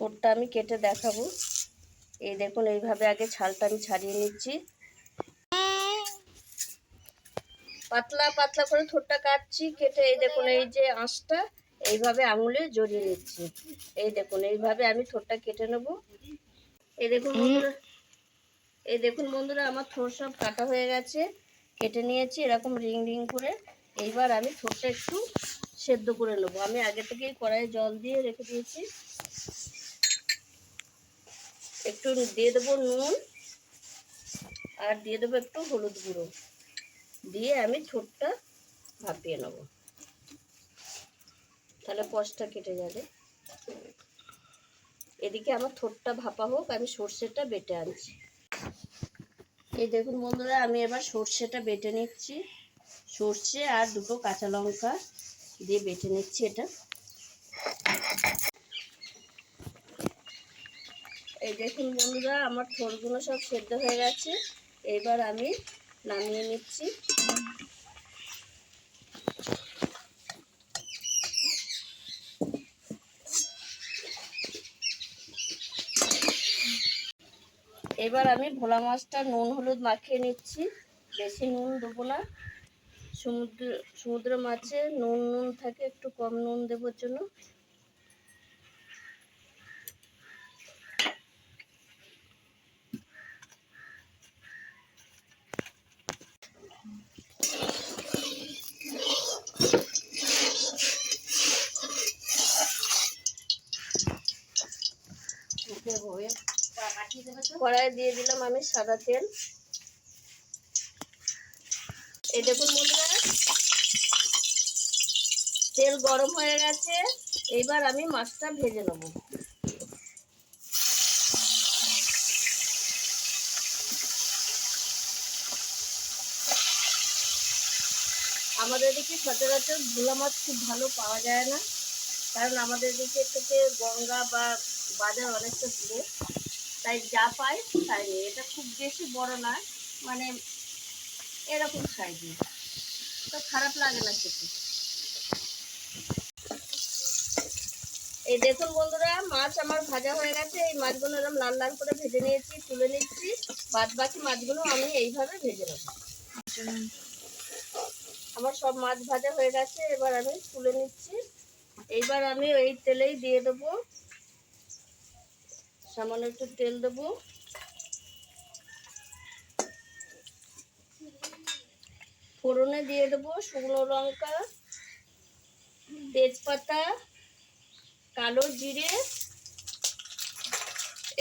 ঠোঁটটা আমি কেটে দেখাবো। এই দেখুন, এইভাবে আগে ছালটা আমি ছাড়িয়ে নিচ্ছি। পাতলা পাতলা করে ঠোঁটটা কাটছি, কেটে এই দেখুন, এই যে আঁশটা এইভাবে আঙুলে জড়িয়ে নিচ্ছি। এই দেখুন, এইভাবে আমি ঠোঁটটা কেটে নেব। এই দেখুন, বন্ধুরা, এই দেখুন বন্ধুরা, আমার ঠোঁট সব কাটা হয়ে গেছে। কেটে নিয়েছি, এরকম রিং রিং করে। এইবার আমি ঠোঁটটা একটু সেদ্ধ করে নেব। আমি আগে থেকেই কড়াইয়ে জল দিয়ে রেখে দিয়েছি। একটু দিয়ে দেবো নুন আর দিয়ে দেবো একটু হলুদ গুঁড়ো। দিয়ে আমি ঠোঁটটা ভাপিয়ে নেব। তাহলে কষটা কেটে যাবে। এদিকে আমার ঠোঁটটা ভাপা হোক, আমি সর্ষেটা বেটে আনছি। এই দেখুন বন্ধুরা, আমি এবার সর্ষেটা বেটে নিচ্ছি। সর্ষে আর দুটো কাঁচা লঙ্কা দিয়ে বেটে নিচ্ছি এটা। এই দেখুন বন্ধুরা, আমার ঠোঁটগুলো সব সেদ্ধ হয়ে গেছে। এবার আমি নামিয়ে নিচ্ছি। এবার আমি ভোলা মাছটা নুন হলুদ মাখিয়ে নিচ্ছি। বেশি নুন দেবো না। সমুদ্র সমুদ্র মাছে নুন নুন থাকে, একটু কম নুন দেবোর জন্য। কড়াই দিয়ে দিলাম আমি সাদা তেল। এই দেখুন বন্ধুরা, তেল গরম হয়ে গেছে, এবার আমি মাছটা ভেজে নেব। আমাদের এদিকে সচরাচর ভোলা মাছ খুব ভালো পাওয়া যায় না, কারণ আমাদের দিকে থেকে গঙ্গা বা বাজার অনেকটা দূরে। তাই যা পাই, তাই নিই। এটা খুব বেশি বড় না মানে এরকম সাইজে তো খারাপ লাগে না খেতে। এই দেখুন বন্ধুরা, মাছ আমার ভাজা হয়ে গেছে। এই মাছগুলো এরকম লাল লাল করে ভেজে নিয়েছি, তুলে নিচ্ছি। বাদ বাকি মাছগুলো আমি এইভাবে ভেজে নেব। আমার সব মাছ ভাজা হয়ে গেছে, এবার আমি তুলে নিচ্ছি। এইবার আমি এই তেলেই দিয়ে দেবো সামান্য একটু তেল দেবো। ফোড়নে দিয়ে দেবো শুকনো লঙ্কা, তেজপাতা, কালো জিরে।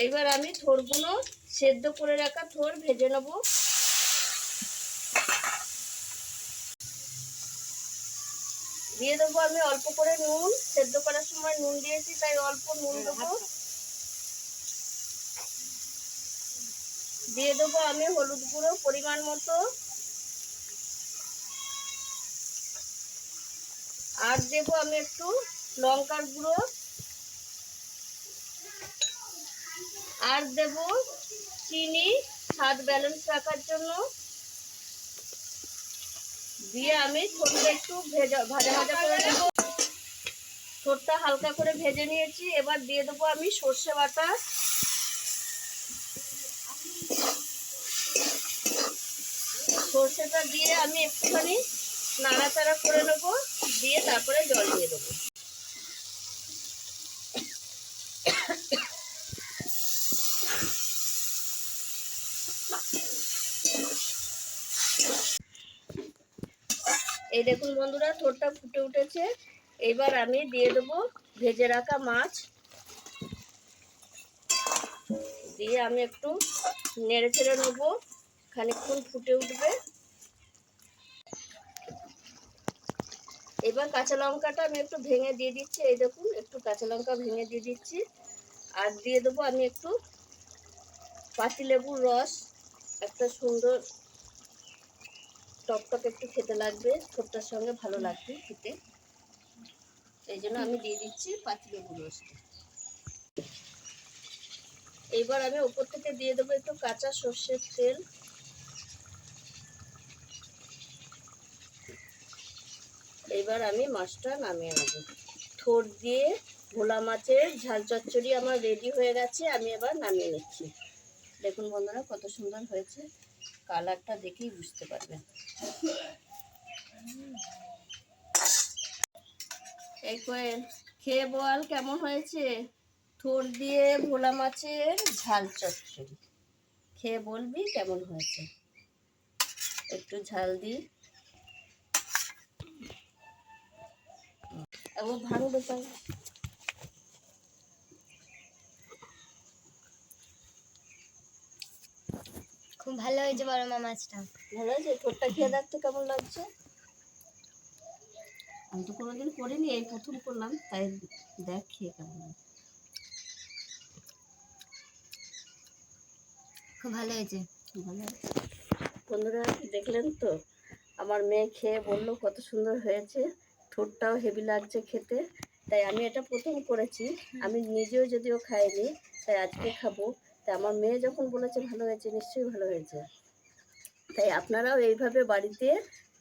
এবার আমি থোরগুলো সেদ্ধ করে রাখা থোর ভেজে নেব। দিয়ে দেবো আমি অল্প করে নুন। সেদ্ধ করার সময় নুন দিয়েছি, তাই অল্প নুন দেবো। দিয়ে দেবো আমি হলুদ গুঁড়ো পরিমাণ মতো। আর দেবো আমি একটু লঙ্কার গুঁড়ো। আর দেব চিনি, স্বাদ ব্যালেন্স রাখার জন্য। দিয়ে আমি ছোটটা একটু ভেজা, ভাজা ভাজা করে দেবো ছোটটা হালকা করে ভেজে নিয়েছি। এবার দিয়ে দেবো আমি সর্ষে বাটা। সর্ষেটা দিয়ে আমি একটুখানি নাড়াচাড়া করে নেব, দিয়ে তারপরে জল দিয়ে দেবো। এই দেখুন বন্ধুরা, থোরটা ফুটে উঠেছে। এবার আমি দিয়ে দেবো ভেজে রাখা মাছ। দিয়ে আমি একটু নেড়ে চেড়ে নেব। খানিকক্ষণ ফুটে উঠবে। এবার কাঁচা লঙ্কাটা আমি একটু ভেঙে দিয়ে দিচ্ছি, এই দেখুন, একটু কাঁচা লঙ্কা ভেঙে দিয়ে দিচ্ছি। আর দিয়ে দেবো আমি একটু পাতিলেবুর রস, একটা সুন্দর টকটক একটু খেতে লাগবে, ছোটটার সঙ্গে ভালো লাগবে খেতে। এই জন্য আমি দিয়ে দিচ্ছি পাতিলেবুর রসটা। এইবার আমি উপর থেকে দিয়ে দেবো একটু কাঁচা সর্ষের তেল। এবার আমি মাছটা নামিয়ে নেব। থোড় দিয়ে ভোলা মাছের ঝাল চচ্চড়ি আমার রেডি হয়ে গেছে, আমি এবার নামিয়ে নিচ্ছি। দেখুন বন্ধুরা, কত সুন্দর হয়েছে। কালারটা দেখেই বুঝতে পারবেন। এই খেয়ে বল কেমন হয়েছে? থোড় দিয়ে ভোলা মাছের ঝাল চচ্চড়ি। খেয়ে বলবি কেমন হয়েছে? একটু ঝাল দিই। ও ভাঙবে তাই খুব ভালো হয়েছে বড় মা মাছটা। ভালো আছে ঠোঁটটা খেয়ে দেখতে কেমন লাগছে। আমি তো কোনোদিন করিনি এই প্রথম করলাম তাই দেখ খেয়ে কেমন খুব ভালো হয়েছে। ভালো। বন্ধুরা দেখলেন তো? আমার মেয়ে খেয়ে বলল কত সুন্দর হয়েছে। ঠোঁটটাও হেভি লাগছে খেতে, তাই আমি এটা প্রথম করেছি। আমি নিজেও যদিও খাইনি, তাই আজকে খাব। তাই আমার মেয়ে যখন বলেছে ভালো হয়েছে, নিশ্চয়ই ভালো হয়েছে। তাই আপনারাও এইভাবে বাড়িতে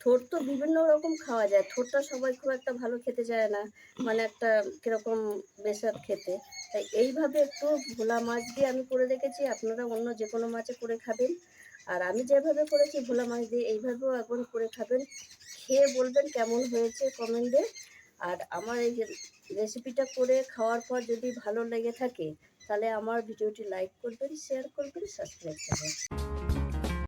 ঠোঁট তো বিভিন্ন রকম খাওয়া যায়। ঠোঁটটা সবাই খুব একটা ভালো খেতে চায় না মানে একটা কীরকম বেসাদ খেতে। তাই এইভাবে একটু ভোলা মাছ দিয়ে আমি করে রেখেছি আপনারা অন্য যে কোনো মাছে করে খাবেন। আর আমি যেভাবে করেছি ভোলা মাছ দিয়ে, এইভাবেও একবার করে খাবেন। খেয়ে বলবেন কেমন হয়েছে কমেন্টে আর আমার এই রেসিপিটা করে খাওয়ার পর যদি ভালো লেগে থাকে, তাহলে আমার ভিডিওটি লাইক করবেন শেয়ার করবেন সাবস্ক্রাইব করবেন।